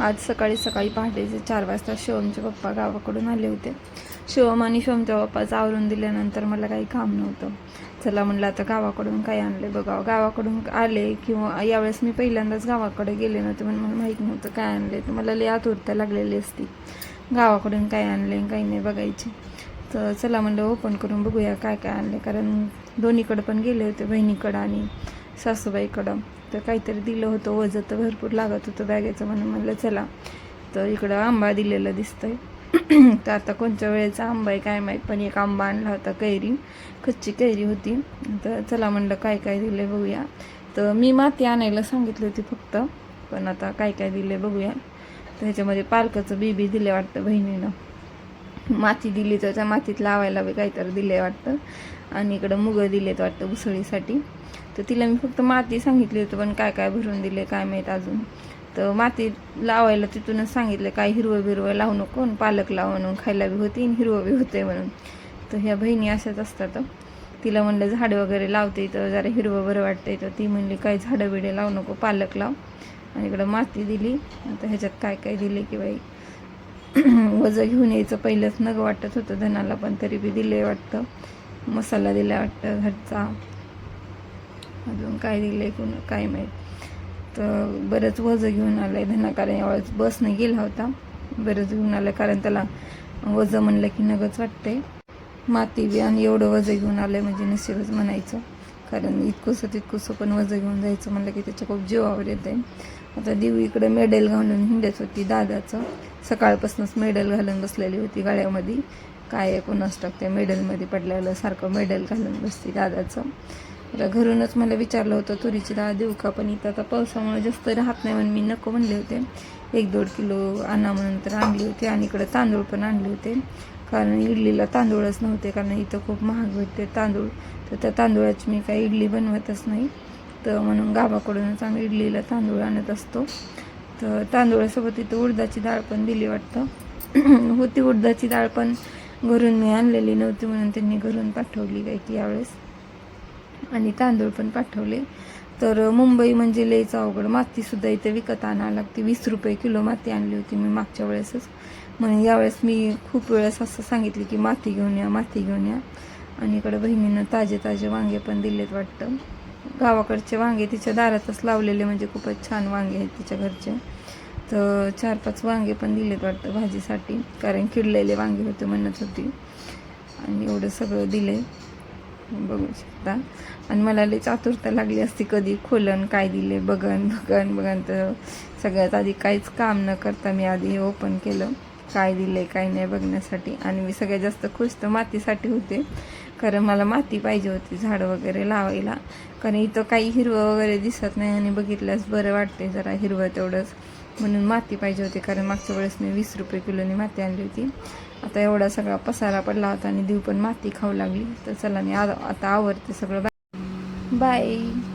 आज सकाळी सकाळी पहाटेचे चार वाजता शिवमचे पप्पा गावाकडून आले होते. शिवम आणि शिवमच्या पप्पाचं आवरून दिल्यानंतर मला काही काम नव्हतं. चला म्हणलं आता गावाकडून काय आणले बघावं. गावाकडून आले किंवा यावेळेस मी पहिल्यांदाच गावाकडे गेले नव्हते म्हणून मला माहीत नव्हतं काय आणले तर मला लय आतुरता लागलेली असती. गावाकडून काय आणले काही नाही बघायची. तर चला म्हणलं ओपन करून बघूया काय काय आणले कारण दोन्हीकडं पण गेले होते बहिणीकडं आणि सासूबाईकडं. तर काहीतरी दिलं होतं वजं तर भरपूर लागत होतं बॅगेचं म्हणून म्हणलं चला. तर इकडं आंबा दिलेलं दिसतंय. तर आता कोणत्या वेळेचा आंबा आहे काय माहीत पण एक आंबा आणला होता कैरी. कच्ची कैरी होती. तर चला म्हणलं काय काय दिले बघूया. तर मी माती आणायला सांगितली होती फक्त पण आता काय काय दिले बघूया. तर ह्याच्यामध्ये पालकाचं बी बी दिले वाटतं बहिणीनं. माती दिली तर त्या मातीत लावायला बी काहीतरी दिले वाटतं. आणि इकडं मुगं दिलेत वाटतं उसळीसाठी. तर तिला मी फक्त माती सांगितली होती पण काय काय भरून दिले काय माहीत अजून. तर माती लावायला तिथूनच सांगितलं काय हिरवं बिरवं लावू नको आणि पालक लाव म्हणून खायला बी होती आणि हिरवं बी होते म्हणून. तर ह्या बहिणी अशाच असतात. तिला म्हणलं झाडं वगैरे लावते तर जरा हिरवं बरं वाटतंय. तर ती म्हणली काय झाडं बिडे लावू नको पालक लाव. आणि इकडं माती दिली. आता ह्याच्यात काय काय दिले की बाई. वजं घेऊन यायचं. पहिलंच नग वाटत होतं धनाला पण तरी बी दिले वाटतं. मसाला दिला वाटतं घरचा. अजून काय दिले कोण काय माहीत. तर बरंच वजं घेऊन आलं आहे धना कारण यावेळेस बसने गेला होता. बरंच घेऊन आलं कारण त्याला वजं म्हणलं की नगच वाटते माती बी आणि एवढं वजं घेऊन आलं म्हणजे नशीबच म्हणायचं. कारण इतकंसं तितकंसं पण वजं घेऊन जायचं म्हणलं की त्याच्या खूप जीवावर येते आता देऊ इकडं मेडल घालून हिंडत होती दादाचं. सकाळपासूनच मेडल घालून बसलेली होती गळ्यामध्ये. काय आहे कोणास टाक त्या मेडलमध्ये पडलेलं सारखं मेडल घालून बसते दादाचं. आता घरूनच मला विचारलं होतं तुरीची डाळ देऊ का? पण इथं आता पावसामुळे जास्त राहत नाही म्हणून मी नको म्हणले होते. एक दोन किलो आणा म्हणून तर आणली होती आणि इकडं तांदूळ पण आणले होते. कारण इडलीला तांदूळच नव्हते कारण इथं खूप महाग भेटते तांदूळ. तर त्या तांदूळाची मी काही इडली बनवतच नाही. तर म्हणून गावाकडूनच आम्ही इडलीला तांदूळ आणत असतो. तर तांदूळासोबत इथं उडदाची डाळ पण दिली वाटतं. होती उडदाची डाळ पण घरून मी आणलेली नव्हती म्हणून त्यांनी घरून पाठवली काय की यावेळेस. आणि तांदूळ पण पाठवले. तर मुंबई म्हणजे लईच अवघड. मातीसुद्धा इथे विकत आणावं लागते. वीस रुपये किलो माती आणली होती मी मागच्या वेळेसच. म्हणून यावेळेस मी खूप वेळेस असं सांगितले की माती घेऊन या माती घेऊन या. आणि इकडं बहिणीनं ताजे ताजे वांगे पण दिलेत वाटतं. गावाकडचे वांगे तिच्या दारातच लावलेले म्हणजे खूपच छान वांगे आहेत तिच्या घरचे. तर चार पाच वांगे पण दिलेत वाटतं भाजीसाठी कारण किडलेले वांगे होते म्हणत होती. आणि एवढं सगळं दिले बघू शकता. आणि मला लई चातुरता लागली असती कधी. खोलन काय दिले बघन बघन बघन. तर सगळ्यात आधी काहीच काम न करता मी आधी हे ओपन केलं. काय दिले काय नाही बघण्यासाठी. आणि मी सगळ्यात जास्त खुश तर मातीसाठी होते. कारण मला माती पाहिजे होती झाडं वगैरे लावायला. कारण इथं काही हिरवं वगैरे दिसत नाही आणि बघितल्यास बरं वाटते जरा हिरवं तेवढंच. म्हणून माती पाहिजे होती कारण मागच्या वेळेस मी वीस रुपये किलोनी माती आणली होती. आता एवढा सगळा पसारा पडला होता आणि देव पण माती खाऊ लागली. तर चला मी आ- आता आवडते सगळं. Bye bye.